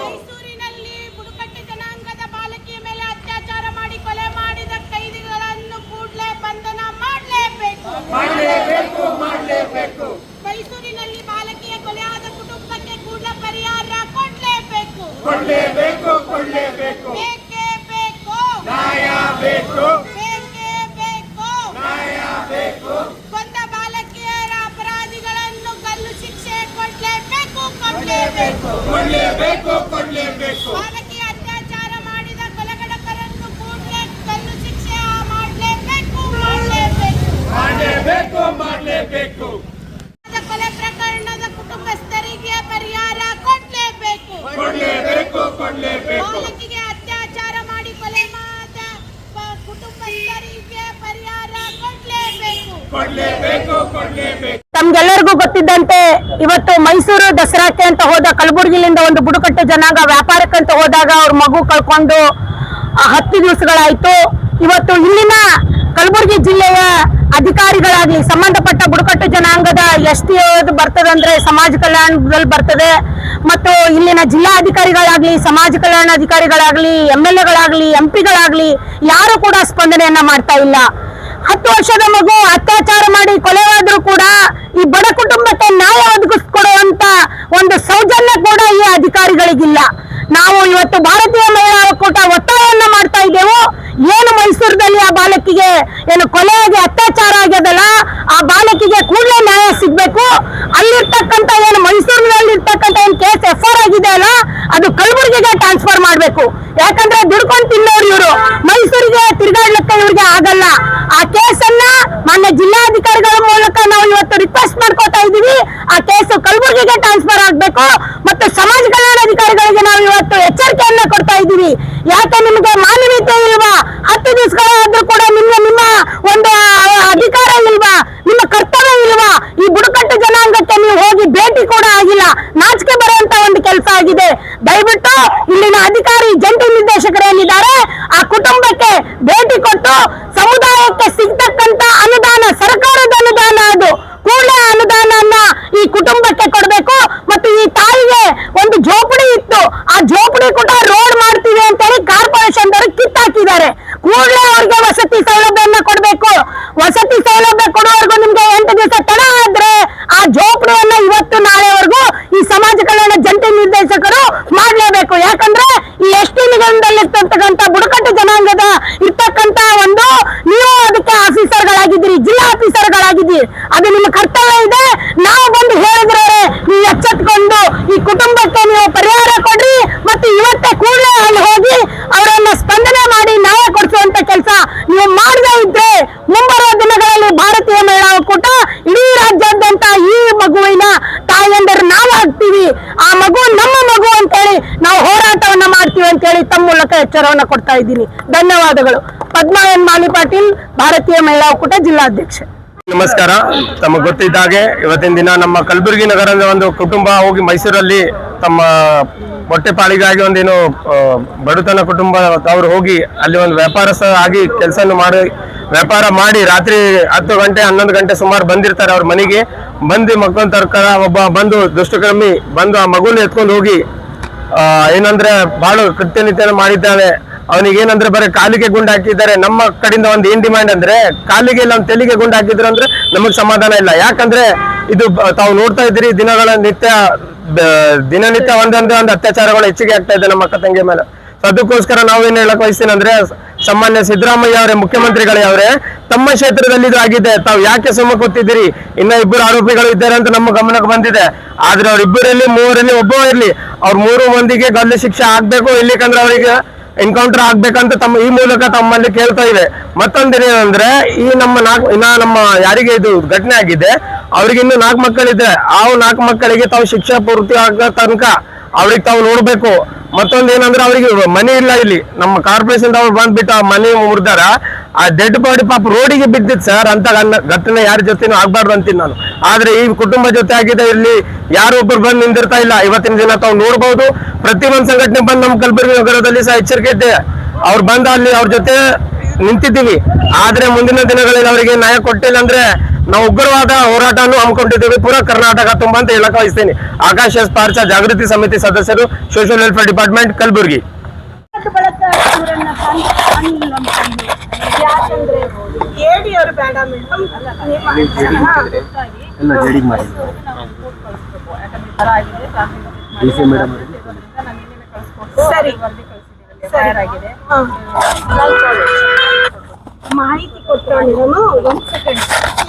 ಮೈಸೂರಿನಲ್ಲಿ ಬುಡಕಟ್ಟು ಜನಾಂಗದ ಬಾಲಕಿಯ ಮೇಲೆ ಅತ್ಯಾಚಾರ ಮಾಡಿ ಕೊಲೆ ಮಾಡಿದ ಕೈದಿಗಳನ್ನು ಕೂಡಲೇ ಬಂಧನ ಮಾಡಲೇಬೇಕು. ಮೈಸೂರಿನಲ್ಲಿ ಬಾಲಕಿಯ ಕೊಲೆಯಾದ ಕುಟುಂಬಕ್ಕೆ ಕೂಡಲೇ ಪರಿಹಾರ ಕೊಡಲೇಬೇಕು. ಕೊಡಲೇಬೇಕು ಕೊಡಲೇಬೇಕು. ಬೇಕೇ ಬೇಕು. ನ್ಯಾಯ ಬೇಕು ಬೇಕೇ. ಕೊಡಲೇಬೇಕು ಕೊಡ್ಲೇಬೇಕು ಕೊಡ್ಲೇಬೇಕು ಬಾಲಕಿಯ ಅತ್ಯಾಚಾರ ಮಾಡಿದ ಕೊಲೆಗಡಕರನ್ನು ಕೂಡಲೇ ಗಲ್ಲು ಶಿಕ್ಷೆ ಮಾಡಲೇಬೇಕು ಮಾಡಲೇಬೇಕು ಮಾಡಲೇಬೇಕು ಮಾಡಲೇಬೇಕು ಕೊಲೆ ಪ್ರಕರಣದ ಕುಟುಂಬಸ್ಥರಿಗೆ ಪರಿಹಾರ ಕೊಡಲೇಬೇಕು ಕೊಡ್ಲೇಬೇಕು ಕೊಡ್ಲೇಬೇಕು ಬಾಲಕಿಗೆ ಅತ್ಯಾಚಾರ ಮಾಡಿ ಕೊಲೆ ಮಾದ ಪ- ಕುಟುಂಬಸ್ಥರಿಗೆ ಪರಿಹಾರ ಕೊಡಲೇಬೇಕು ಕೊಡ್ಲೇಬೇಕು ಕೊಡ್ಲೇಬೇಕು ತಮ್ಗೆಲ್ಲರಿಗೂ ಗೊತ್ತಿದ್ದಂತೆ ಇವತ್ತು ಮೈಸೂರು ದಸರಾಕ್ಕೆ ಅಂತ ಹೋದ ಕಲಬುರಗಿಲಿಂದ ಒಂದು ಬುಡಕಟ್ಟು ಜನಾಂಗ ವ್ಯಾಪಾರಕ್ಕಂತ ಹೋದಾಗ ಅವ್ರ ಮಗು ಕಳ್ಕೊಂಡು ಹತ್ತು ದಿವಸಗಳಾಯ್ತು. ಇವತ್ತು ಇಲ್ಲಿನ ಕಲಬುರಗಿ ಜಿಲ್ಲೆಯ ಅಧಿಕಾರಿಗಳಾಗ್ಲಿ, ಸಂಬಂಧಪಟ್ಟ ಬುಡಕಟ್ಟು ಜನಾಂಗದ ಎಸ್ ಟಿ ಬರ್ತದಂದ್ರೆ ಸಮಾಜ ಕಲ್ಯಾಣದಲ್ಲಿ ಬರ್ತದೆ. ಮತ್ತು ಇಲ್ಲಿನ ಜಿಲ್ಲಾ ಅಧಿಕಾರಿಗಳಾಗ್ಲಿ ಸಮಾಜ ಕಲ್ಯಾಣ ಅಧಿಕಾರಿಗಳಾಗ್ಲಿ ಎಂ ಎಲ್ ಎಗಳಾಗ್ಲಿ, ಎಂ ಪಿಗಳಾಗ್ಲಿ, ಯಾರು ಕೂಡ ಸ್ಪಂದನೆಯನ್ನ ಮಾಡ್ತಾ ಇಲ್ಲ. ಹತ್ತು ವರ್ಷದ ಮಗು ಅತ್ಯಾಚಾರ ಮಾಡಿ ಕೊಲೆವಾದ್ರೂ ಕೂಡ ಈ ಬಡ ಕುಟುಂಬಕ್ಕೆ ನ್ಯಾಯ ಒದಗಿಸ್ಕೊಡುವಂತ ಒಂದು ಸೌಜನ್ಯ ಕೂಡ ಈ ಅಧಿಕಾರಿಗಳಿಗಿಲ್ಲ. ನಾವು ಇವತ್ತು ಭಾರತೀಯ ಮಹಿಳಾ ಒಕ್ಕೂಟ ಒತ್ತಾಯವನ್ನ ಮಾಡ್ತಾ ಇದ್ದೇವೆ. ಏನು ಮೈಸೂರಿನಲ್ಲಿ ಆ ಬಾಲಕಿಗೆ ಏನು ಕೊಲೆಯಾಗಿ ಅತ್ಯಾಚಾರ ಆಗ್ಯದಲ್ಲ, ಆ ಬಾಲಕಿಗೆ ಕೂಡಲೇ ನ್ಯಾಯ ಸಿಗ್ಬೇಕು. ಅಲ್ಲಿರ್ತಕ್ಕಂಥ ಏನು ಮೈಸೂರಿನಲ್ಲಿ ಇರ್ತಕ್ಕಂಥ ಏನು ಕೇಸ್ ಎಫ್ ಆರ್ ಆಗಿದೆ ಅಲ್ಲ, ಅದು ಕಲಬುರಗಿಗೆ ಟ್ರಾನ್ಸ್ಫರ್ ಮಾಡಬೇಕು. ಯಾಕಂದ್ರೆ ತಿರುಗಾಡ್ಲಿಕ್ಕೆ ಇವ್ರಿಗೆ ಆಗಲ್ಲ. ಆ ಕೇಸನ್ನ ಮಾನ್ಯ ಜಿಲ್ಲಾಧಿಕಾರಿಗಳ ಮೂಲಕ ನಾವು ಇವತ್ತು ರಿಕ್ವೆಸ್ಟ್ ಮಾಡ್ಕೋತಾ ಇದೀವಿ ಆ ಕೇಸು ಕಲಬುರಗಿಗೆ ಟ್ರಾನ್ಸ್ಫರ್ ಆಗ್ಬೇಕು ಮತ್ತು ಸಮಾಜ ಕಲ್ಯಾಣ ಅಧಿಕಾರಿಗಳಿಗೆ ನಾವು ಇವತ್ತು ಎಚ್ಚರಿಕೆಯನ್ನ ಕೊಡ್ತಾ ಇದ್ದೀವಿ. ಯಾಕೆ ನಿಮಗೆ ಮಾನವೀಯತೆ ಇಲ್ವಾ? ಹತ್ತು ದಿವಸಗಳಾದ್ರೂ ಕೂಡ ನಿಮ್ಗೆ ನಿಮ್ಮ ಒಂದು ಅಧಿಕಾರ ಇಲ್ವಾ? ನಿಮ್ಮ ಕರ್ತವ್ಯ ಇಲ್ವಾ? ಈ ಬುಡಕಟ್ಟು ಜನಾಂಗಕ್ಕೆ ನೀವು ಹೋಗಿ ಭೇಟಿ ಕೂಡ ಆಗಿಲ್ಲ. ನಾಚಿಕೆ ಬರುವಂತ ಒಂದು ಕೆಲಸ ಆಗಿದೆ. ದಯವಿಟ್ಟು ಇಲ್ಲಿನ ಅಧಿಕಾರಿ, ಜಂಟಿ ನಿರ್ದೇಶಕರೇನಿದ್ದಾರೆ ಆ ಕುಟುಂಬಕ್ಕೆ ಭೇಟಿ ಕೊಟ್ಟು ಸಮುದಾಯಕ್ಕೆ ಸಿಗ್ತಕ್ಕಂತ ಅನುದಾನ ಸರ್ಕಾರದ ಅನುದಾನ ಅದು ಕೂಡಲೇ ಅನುದಾನವನ್ನ ಈ ಕುಟುಂಬಕ್ಕೆ ಕೊಡಬೇಕು ಮತ್ತು ಈ ತಾಯಿಗೆ ಒಂದು ಜೋಪಡಿ ಇತ್ತು ಆ ಜೋಪಡಿ ಕೂಡ ರೋಡ್ ಮಾಡ್ತೀವಿ ಅಂತೇಳಿ ಕಾರ್ಪೊರೇಷನ್ ದವರು ಕಿತ್ತಾಕಿದ್ದಾರೆ ಕೂಡಲೇ ಅವ್ರಿಗೆ ವಸತಿ ಸೌಲಭ್ಯವನ್ನ ಕೊಡಬೇಕು ವಸತಿ ಸೌಲಭ್ಯ ಕೊಡುವವರೆಗೂ ನಿಮ್ಗೆ ಎಂಟು ದಿವಸ ತಡ ಆದ್ರೆ ಆ ಜೋಪಡಿಯನ್ನ ಇವತ್ತು ನಾಳೆವರೆಗೂ ಈ ಸಮಾಜ ಕಲ್ಯಾಣ ಜಂಟಿ ನಿರ್ದೇಶಕರು ಮಾಡ್ಲೇಬೇಕು ಯಾಕಂದ್ರೆ ಈ ಎಸ್ ಟಿ ನಿಗಮದಲ್ಲಿರ್ತಕ್ಕಂಥ ಬುಡಕಟ್ಟು ಜನಾಂಗದ ಇರ್ತಕ್ಕಂತ ಒಂದು ನೀವು ಅದಕ್ಕೆ ಆಫೀಸರ್ಗಳಾಗಿದ್ದೀರಿ ಜಿಲ್ಲಾ ಅದು ನಿಮ್ಮ ಕರ್ತವ್ಯ ಇದೆ. ನಾವು ಬಂದು ಹೇಳಿದ್ರೆ ನೀವು ಎಚ್ಚೆತ್ಕೊಂಡು ಈ ಕುಟುಂಬಕ್ಕೆ ನೀವು ಪರಿಹಾರ ಕೊಡ್ರಿ ಮತ್ತು ಇವತ್ತೇ ಕೂಡಲೇ ಅಲ್ಲಿ ಹೋಗಿ ಅವರನ್ನ ಸ್ಪಂದನೆ ಮಾಡಿ ನ್ಯಾಯ ಕೊಡಿಸುವಂತ ಕೆಲಸ ನೀವು ಮಾಡದೇ ಇದ್ರೆ ಮುಂಬರುವ ದಿನಗಳಲ್ಲಿ ಭಾರತೀಯ ಮಹಿಳಾ ಒಕ್ಕೂಟ ಇಡೀ ರಾಜ್ಯಾದ್ಯಂತ ಈ ಮಗುವಿನ ತಾಯಿಯಂದರು ನಾವು ಆಗ್ತೀವಿ. ಆ ಮಗು ನಮ್ಮ ಮಗು ಅಂತೇಳಿ ನಾವು ಹೋರಾಟವನ್ನ ಮಾಡ್ತೀವಿ ಅಂತೇಳಿ ತಮ್ಮ ಮೂಲಕ ಎಚ್ಚರವನ್ನ ಕೊಡ್ತಾ ಇದ್ದೀನಿ. ಧನ್ಯವಾದಗಳು. ಪದ್ಮಾ ಎನ್ ಮಾಲಿ ಪಾಟೀಲ್, ಭಾರತೀಯ ಮಹಿಳಾ ಒಕ್ಕೂಟ ಜಿಲ್ಲಾಧ್ಯಕ್ಷೆ. ನಮಸ್ಕಾರ. ತಮಗೆ ಗೊತ್ತಿದ್ದ ಹಾಗೆ ಇವತ್ತಿನ ದಿನ ನಮ್ಮ ಕಲಬುರಗಿ ನಗರದ ಒಂದು ಕುಟುಂಬ ಹೋಗಿ ಮೈಸೂರಲ್ಲಿ ತಮ್ಮ ಹೊಟ್ಟೆಪಾಳಿಗಾಗಿ ಒಂದೇನು ಆ, ಬಡತನ ಕುಟುಂಬ ಅವರು ಹೋಗಿ ಅಲ್ಲಿ ಒಂದು ವ್ಯಾಪಾರಸ್ಥ ಆಗಿ ಕೆಲಸ ಮಾಡಿ ವ್ಯಾಪಾರ ಮಾಡಿ ರಾತ್ರಿ ಹತ್ತು ಗಂಟೆ ಹನ್ನೊಂದು ಗಂಟೆ ಸುಮಾರು ಬಂದಿರ್ತಾರೆ ಅವ್ರ ಮನೆಗೆ. ಬಂದು ಮಕ್ಕಳ ತರ್ಕಾರ ಒಬ್ಬ ಬಂದು ದುಷ್ಟಕರ್ಮಿ ಬಂದು ಆ ಮಗುನ ಎತ್ಕೊಂಡು ಹೋಗಿ ಏನಂದ್ರೆ ಭಾಳ ಕೃತ್ಯನಿತ್ಯನ ಮಾಡಿದ್ದಾನೆ ಅವನಿಗೆ ಏನಂದ್ರೆ ಬರೀ ಕಾಲಿಗೆ ಗುಂಡು ಹಾಕಿದ್ದಾರೆ. ನಮ್ಮ ಕಡೆಯಿಂದ ಒಂದು ಏನ್ ಡಿಮ್ಯಾಂಡ್ ಅಂದ್ರೆ ಕಾಲಿಗೆ ಇಲ್ಲ, ಒಂದು ತೆಲಿಗೆ ಗುಂಡು ಹಾಕಿದ್ರು ಅಂದ್ರೆ ನಮಗ್ ಸಮಾಧಾನ ಇಲ್ಲ. ಯಾಕಂದ್ರೆ ಇದು ತಾವು ನೋಡ್ತಾ ಇದ್ದೀರಿ, ದಿನಗಳ ನಿತ್ಯ ದಿನನಿತ್ಯ ಒಂದೊಂದೇ ಒಂದು ಅತ್ಯಾಚಾರಗಳು ಹೆಚ್ಚಿಗೆ ಆಗ್ತಾ ಇದೆ ನಮ್ಮ ಅಕ್ಕ ತಂಗಿ ಮೇಲೆ. ಸೊ ಅದಕ್ಕೋಸ್ಕರ ನಾವೇನ್ ಹೇಳಕ್ ಬಯಸ್ತೀನಿ ಅಂದ್ರೆ ಸಾಮಾನ್ಯ ಸಿದ್ದರಾಮಯ್ಯ ಅವರೇ, ಮುಖ್ಯಮಂತ್ರಿಗಳೇ ಅವರೇ, ತಮ್ಮ ಕ್ಷೇತ್ರದಲ್ಲಿ ಇದು ಆಗಿದೆ. ತಾವು ಯಾಕೆ ಸುಮ್ಮ ಕೂತಿದ್ದೀರಿ? ಇನ್ನ ಇಬ್ಬರು ಆರೋಪಿಗಳು ಇದ್ದಾರೆ ಅಂತ ನಮ್ಮ ಗಮನಕ್ಕೆ ಬಂದಿದೆ. ಆದ್ರೆ ಅವ್ರಿಬ್ಬರಲ್ಲಿ ಮೂವರಲ್ಲಿ ಒಬ್ಬ ಇರ್ಲಿ. ಅವ್ರ ಮೂರು ಮಂದಿಗೆ ಗಲ್ಲು ಶಿಕ್ಷೆ ಆಗ್ಬೇಕು ಇಲ್ಲಿಕಂದ್ರೆ ಅವರಿಗೆ ಎನ್ಕೌಂಟರ್ ಆಗ್ಬೇಕಂತ ತಮ್ಮ, ಈ ಮೂಲಕ ತಮ್ಮಲ್ಲಿ ಕೇಳ್ತಾ ಇದೆ ಮತ್ತೊಂದೇನಂದ್ರೆ ಈ ನಮ್ಮ ನಾಲ್ಕು, ಇನ್ನ ನಮ್ಮ ಯಾರಿಗೆ ಇದು ಘಟನೆ ಆಗಿದೆ, ಅವ್ರಿಗೆ ಇನ್ನು ನಾಲ್ಕು ಮಕ್ಕಳಿದ್ರೆ, ಆ ನಾಲ್ಕು ಮಕ್ಕಳಿಗೆ ತಾವು ಶಿಕ್ಷೆ ಪೂರ್ತಿ ಆಗೋ ತನಕ ಅವ್ರಿಗೆ ತಾವು ನೋಡ್ಬೇಕು. ಮತ್ತೊಂದೇನಂದ್ರೆ ಅವ್ರಿಗೆ ಮನೆ ಇಲ್ಲ ಇಲ್ಲಿ. ನಮ್ಮ ಕಾರ್ಪೊರೇಷನ್ ಅವ್ರು ಬಂದ್ಬಿಟ್ಟು ಆ ಮನೆ ಮುರಿದಾರ. ಆ ಡೆಡ್ ಬಾಡಿ ಪಾಪ ರೋಡಿಗೆ ಬಿದ್ದಿತ್ತು ಸರ್ ಅಂತ ಘಟನೆ ಯಾರ ಜೊತೆನೂ ಆಗ್ಬಾರ್ದು ಅಂತೀನಿ ನಾನು. ಆದ್ರೆ ಈ ಕುಟುಂಬ ಜೊತೆ ಆಗಿದೆ ಇಲ್ಲಿ, ಯಾರು ಒಬ್ರು ಬಂದು ನಿಂದಿರ್ತಾ ಇಲ್ಲ. ಇವತ್ತಿನ ದಿನ ತಾವು ನೋಡ್ಬೋದು. ಪ್ರತಿ ಒಂದು ಸಂಘಟನೆ ಬಂದು ನಮ್ಮ ಕಲಬುರಗಿ ನಗರದಲ್ಲಿ ಸಹ ಎಚ್ಚರಿಕೆ ಇದೆ ಅವ್ರು ಬಂದ ಅಲ್ಲಿ ಅವ್ರ ಜೊತೆ ನಿಂತಿದ್ದೀವಿ. ಆದ್ರೆ ಮುಂದಿನ ದಿನಗಳಲ್ಲಿ ಅವರಿಗೆ ನ್ಯಾಯ ಕೊಟ್ಟಿಲ್ಲ ಅಂದ್ರೆ ನಾವು ಉಗ್ರವಾದ ಹೋರಾಟವನ್ನು ಹಮ್ಮಿಕೊಂಡಿದ್ದೇವೆ. ಪೂರಾ ಕರ್ನಾಟಕ ತುಂಬ ಅಂತ ಹೇಳಕ್ ವಹಿಸ್ತೇನೆ ಆಕಾಶ ಎಸ್ ಪಾರ್ಚ ಜಾಗೃತಿ ಸಮಿತಿ ಸದಸ್ಯರು social welfare department Kalaburagi. Madam ಸರಿ. ಹಾ. ಮಾಹಿತಿ ಮೇಡಮ್ ಒಂದ್ ಸೆಕೆಂಡ್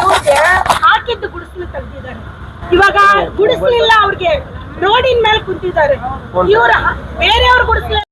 ಇವ್ರಿಗೆ ಹಾಕಿದ್ದು ಗುಡಿಸಲು ತೆಗ್ದಿದ್ದಾರೆ ಇವಾಗ ಗುಡಿಸ್ಲಿಲ್ಲ ಅವ್ರಿಗೆ ರೋಡಿನ ಮೇಲೆ ಕುಂತಿದ್ದಾರೆ. ಇವ್ರ ಬೇರೆಯವ್ರು ಗುಡಿಸ್ಲಿಲ್ಲ